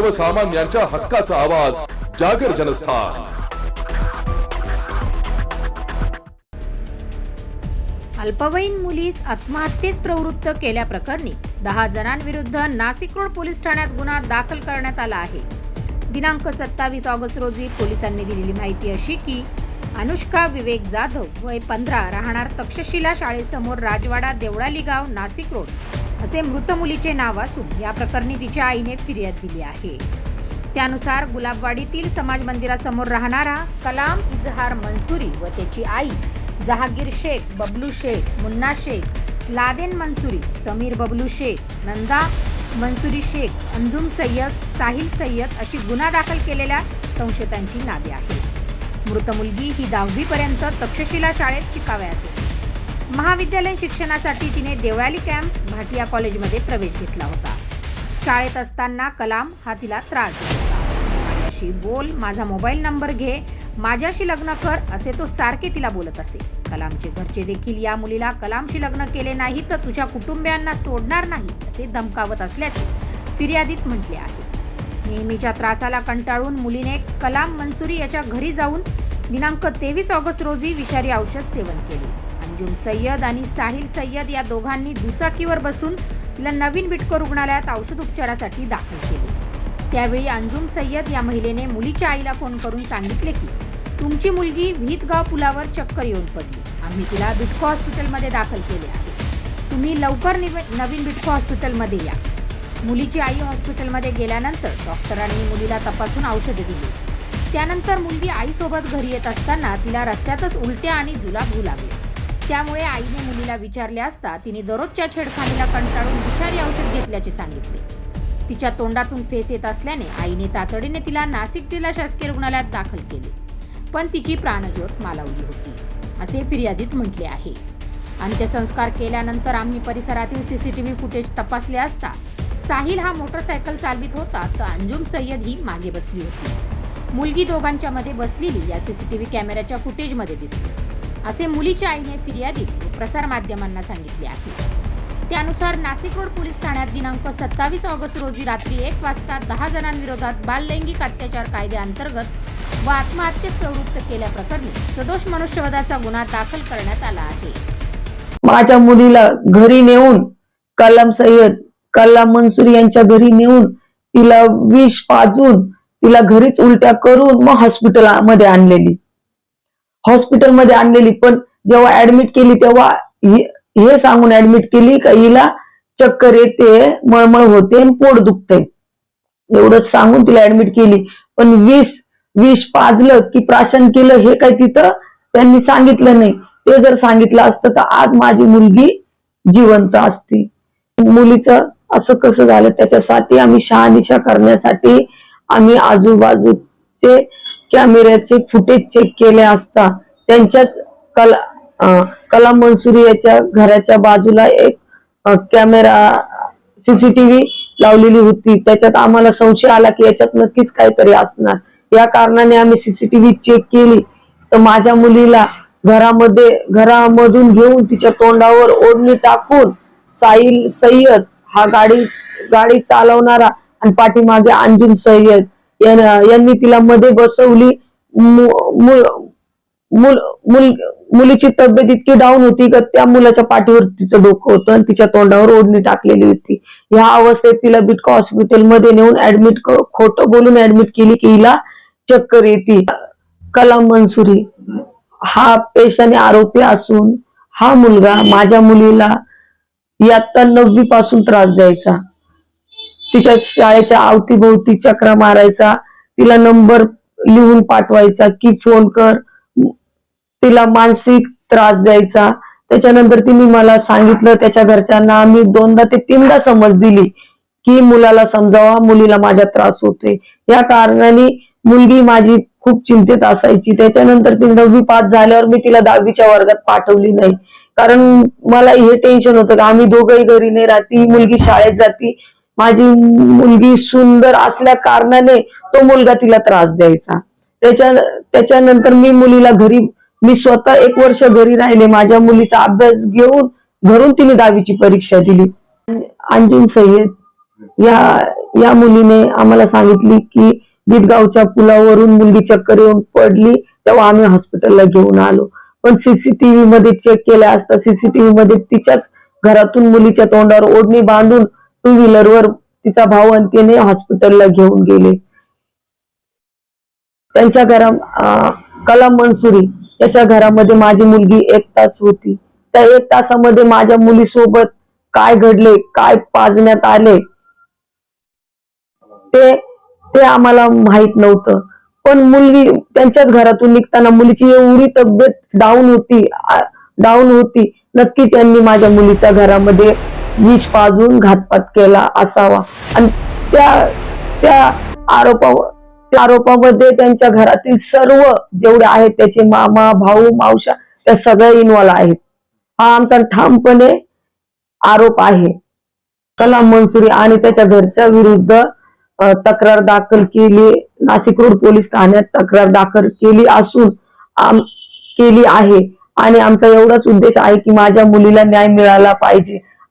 सर्वसामान्यांच्या हक्काचा आवाज जागर जनस्थान. अल्पवयीन मुलीस आत्महत्येस प्रवृत्त केल्याप्रकरणी दहा जणांविरुद्ध नाशिक रोड पोलीस ठाण्यात गुन्हा दाखल करण्यात आला आहे. दिनांक सत्तावीस ऑगस्ट रोजी पोलिसांनी दिलेली माहिती अशी की अनुष्का विवेक जाधव वय पंधरा राहणार तक्षशिला शाळेसमोर राजवाडा देवळाली गाव नाशिक रोड असे मृत मुलीचे नाव असून या प्रकरणी तिच्या आईने फिर्याद दिली आहे. त्यानुसार गुलाबवाडीतील समाज मंदिरासमोर राहणारा कलाम इजहार मंसुरी व त्याची आई जहागीर शेख बबलू शेख मुन्ना शेख लादेन मंसुरी समीर बबलू शेख नंदा मंसुरी शेख अंजुम सय्यद साहिल सय्यद अशी गुन्हा दाखल केलेल्या संशयितांची नावे आहेत. मृत मुलगी ही दहावीपर्यंत तक्षशिला शाळेत शिकावयास होती महाविद्यालयीन शिक्षणासाठी तिने देवळाली कॅम्प भाटिया कॉलेजमध्ये प्रवेश घेतला होता. शाळेत असताना कलाम हा तिला त्रास देत होता. माझ्याशी बोल माझा मोबाईल नंबर घे माझ्याशी लग्न कर असे तो सारखे तिला बोलत असे. कलामचे घरचे देखील या मुलीला कलामशी लग्न केले नाही तर तुझ्या कुटुंबियांना सोडणार नाही असे धमकावत असल्याचे फिर्यादीत म्हटले आहे. नेहमीच्या त्रासाला कंटाळून मुलीने कलाम मंसुरी याच्या घरी जाऊन दिनांक तेवीस ऑगस्ट रोजी विषारी औषध सेवन केले. अंजुम सय्यद आणि साहिल सय्यद या दोघांनी दुचाकीवर बसून तिला नवीन बिटको रुग्णालयात औषध उपचारासाठी दाखल केले. त्यावेळी अंजुम सय्यद या महिलेने मुलीच्या आईला फोन करून सांगितले की तुमची मुलगी व्हीतगाव पुलावर चक्कर येऊन पडली. आम्ही तिला बिटको हॉस्पिटलमध्ये दाखल केले आहे. तुम्ही लवकर नवीन बिटको हॉस्पिटलमध्ये या. मुलीची आई हॉस्पिटलमध्ये गेल्यानंतर डॉक्टरांनी मुलीला तपासून औषधे दिली. त्यानंतर मुलगी आईसोबत घरी येत असताना तिला रस्त्यातच उलट्या आणि जुलाब होऊ लागले. त्यामुळे आईने मुलीला विचारले असता तिने दररोजच्या छेडखानीला कंटाळून विषारी औषध घेतल्याचे सांगितले. तिच्या तोंडातून फेस येत असल्याने आईने तातडीने तिला नाशिक जिल्हा शासकीय रुग्णालयात दाखल केले. पण तिची प्राणज्योत मालवली होती असे फिर्यादीत म्हटले आहे. अंत्यसंस्कार केल्यानंतर आम्ही परिसरातील सीसीटीव्ही फुटेज तपासले असता साहिल हा मोटरसायकल चालवित होता तर अंजुम सय्यद ही मागे बसली होती. मुलगी दोघांच्या मध्ये बसलेली या सीसीटीव्ही कॅमेऱ्याच्या फुटेजमध्ये दिसली. असे मुलीच्या आईने फिर्यादीत प्रसारमाध्यमांना सांगितले आहे. त्यानुसार नाशिक रोड पोलीस ठाण्यात दिनांक सत्तावीस ऑगस्ट रोजी रात्री एक वाजता दहा जणांविरोधात बाललैंगिक अत्याचार कायद्याअंतर्गत व आत्महत्येस प्रवृत्त केल्याप्रकरणी सदोष मनुष्यवधाचा गुन्हा दाखल करण्यात आला आहे. माझ्या मुलीला घरी नेऊन कलाम सय्यद कलाम मंसूर यांच्या घरी नेऊन तिला विष पाजून तिला घरीच उलट्या करून मग हॉस्पिटलमध्ये आणलेली. हॉस्पिटलमध्ये आणलेली. पण जेव्हा ऍडमिट केली तेव्हा हे सांगून ऍडमिट केली का हिला चक्कर येते मळमळ होते आणि पोट दुखते एवढंच सांगून तिला ऍडमिट केली. पण विष विष पाजलं की प्राशन केलं हे काही तिथं त्यांनी सांगितलं नाही. ते जर सांगितलं असतं तर आज माझी मुलगी जिवंत असती. मुलीचं असं कसं झालं त्याच्यासाठी आम्ही शहानिशा करण्यासाठी आम्ही आजूबाजूचे कॅमेऱ्याचे फुटेज चेक केले असता त्यांच्याच कला कलाम मंसुरी याच्या घराच्या बाजूला एक कॅमेरा सीसीटीव्ही लावलेली होती. त्याच्यात आम्हाला संशय आला की याच्यात नक्कीच काहीतरी असणार. या कारणाने आम्ही सीसीटीव्ही चेक केली. तर माझ्या मुलीला घरामध्ये घरामधून घेऊन तिच्या तोंडावर ओढणी टाकून साईल सय्यद हा गाडी गाडी चालवणारा आणि पाठीमागे अंजुम सय्यद यांनी तिला मध्ये बसवली. मुल- मुल- मुल- मुलीची तब्येत इतकी डाऊन होती का त्या मुलाच्या पाठीवर तिचं डोकं होतं आणि तिच्या तोंडावर ओढणी टाकलेली होती. या अवस्थेत तिला बिटको हॉस्पिटलमध्ये नेऊन ऍडमिट खोटं बोलून ऍडमिट केली की हिला चक्कर येते. कलाम मंसुरी हा पेशाने आरोपी असून हा मुलगा माझ्या मुलीला यात्ता नववी पासून त्रास द्यायचा. तिच्या शाळेच्या अवतीभोवती चक्रा मारायचा तिला नंबर लिहून पाठवायचा की फोन कर. तिला मानसिक त्रास द्यायचा. त्याच्यानंतर तिने मला सांगितलं त्याच्या घरच्यांना मी दोनदा ते तीनदा समज दिली की मुलाला समजावा मुलीला माझा त्रास होतोय. या कारणाने मुलगी माझी खूप चिंतेत असायची. त्याच्यानंतर ती नववी पास झाल्यावर मी तिला दहावीच्या वर्गात पाठवली नाही. कारण मला हे टेन्शन होतं का आम्ही दोघंही घरी नाही राहती. मुलगी शाळेत जाती. माझी मुलगी सुंदर असल्या कारणाने तो मुलगा तिला त्रास द्यायचा. त्याच्या त्याच्यानंतर मी मुलीला घरी मी स्वतः एक वर्ष घरी राहिले. माझ्या मुलीचा अभ्यास घेऊन घरून तिने दहावीची परीक्षा दिली. अंजुम सय्यद या या मुलीने आम्हाला सांगितली की बिदगावच्या पुलावरून मुलगी चक्कर येऊन पडली तेव्हा आम्ही हॉस्पिटलला घेऊन आलो. पण सीसीटीव्ही मध्ये चेक केल्या असता सीसीटीव्ही मध्ये तिच्याच घरातून मुलीच्या तोंडावर ओढणी बांधून टू व्हीलरवर तिचा भाऊ आणि तिने हॉस्पिटलला घेऊन गेले. त्यांच्या घरा कलाम मनसुरी त्याच्या घरामध्ये माझी मुलगी एक तास होती. त्या एक तासामध्ये माझ्या मुलीसोबत काय घडले काय पाजण्यात आले ते ते आम्हाला माहीत नव्हतं. पण मुलगी त्यांच्याच घरातून निघताना मुलीची एवढी तब्येत डाऊन होती डाऊन होती. नक्कीच यांनी माझ्या मुलीच्या घरामध्ये विष पाजून घातपात केला असावा. आणि त्या त्या आरोपा त्या आरोपामध्ये त्यांच्या घरातील सर्व जेवढे आहेत त्याचे मामा भाऊ मावशा त्या सगळे इन्व्हॉल्व आहेत. हा आमचा ठामपणे आरोप आहे. कलाम मनसुरी आणि त्याच्या घरच्या विरुद्ध तक्रार दाखल केली. नाशिक रोड पोलीस ठाण्यात तक्रार दाखल केली असून आम केली आहे. आणि आमचा एवढाच उद्देश आहे की माझ्या मुलीला न्याय मिळाला पाहिजे.